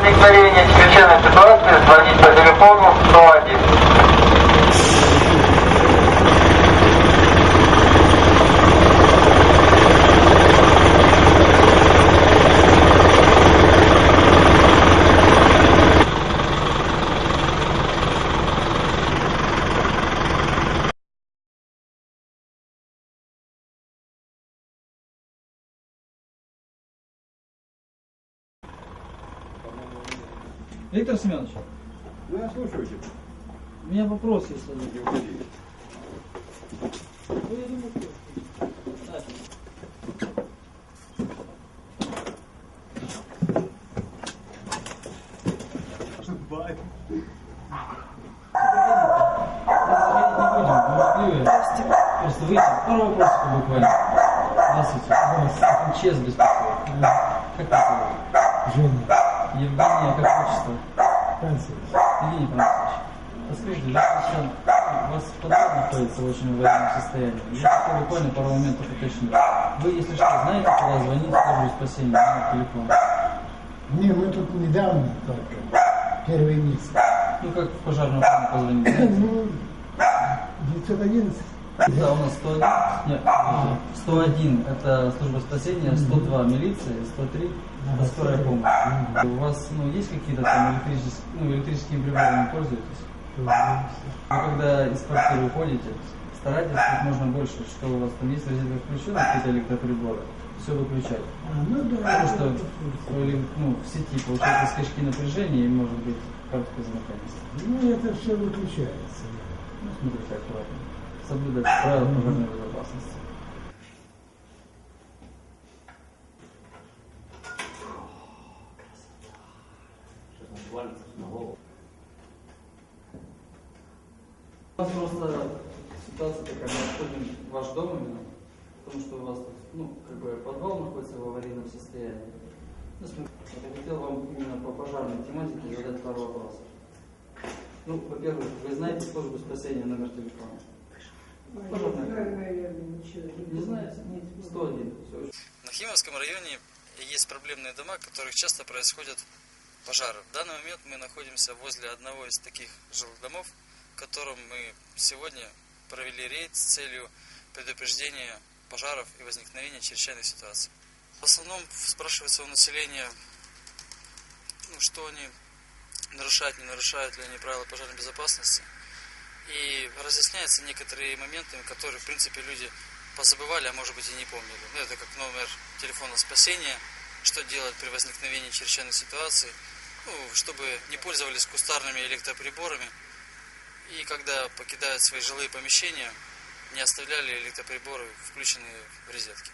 возникновения чрезвычайной ситуации звонить по телефону 101. Виктор Семенович, Ну, я слушаю тебя. у меня вопрос есть один. Не уходи. Ну, я думаю. Просто выйти. Пару вопросов буквально. Здравствуйте. Здравствуйте. Честь беспокоит. Как вас зовут? Евгения, как отчество? Францевич. Евгений Францович. Подскажите, вы сейчас, у вас подвал находится в очень аварийном состоянии. Я хотел буквально пару моментов уточнить. Вы, если что, знаете, куда звонить службу спасения на телефон? Не, мы тут недавно только, первый месяц. Ну, как в пожарную позвонить? Ну, 911. Да, у нас 101, нет, подожди. 101 это служба спасения, 102 милиция, 103 это скорая помощь. У вас ну, есть какие-то там электрические, ну, электрическими приборами пользуетесь? Вы когда из квартиры уходите, старайтесь как можно больше, что у вас там есть розетка включена, какие-то электроприборы, все выключать. Ну да. Потому что ну, в сети получаются скачки напряжения и может быть короткая замыкание. Ну, это все выключается. Ну, смотрите аккуратно. Соблюдать правила пожарной безопасности. У нас просто ситуация такая, мы обходим ваш дом именно, потому что у вас ну, как бы подвал находится в аварийном состоянии. Ну, смотрите, я хотел вам именно по пожарной тематике задать пару вопросов. Ну, во-первых, вы знаете службу спасения номер телефона? Пожарная. Не знаете? 101. Все. На Химовском районе есть проблемные дома, в которых часто происходят пожары. В данный момент мы находимся возле одного из таких жилых домов, в котором мы сегодня провели рейд с целью предупреждения пожаров и возникновения чрезвычайных ситуаций. В основном спрашивается у населения, ну, что они нарушают, не нарушают ли они правила пожарной безопасности. И разъясняются некоторые моменты, которые, в принципе, люди позабывали, а может быть и не помнили. Ну, это как номер телефона спасения, что делать при возникновении чрезвычайной ситуации, ну, чтобы не пользовались кустарными электроприборами. И когда покидают свои жилые помещения, не оставляли электроприборы включенные в розетки.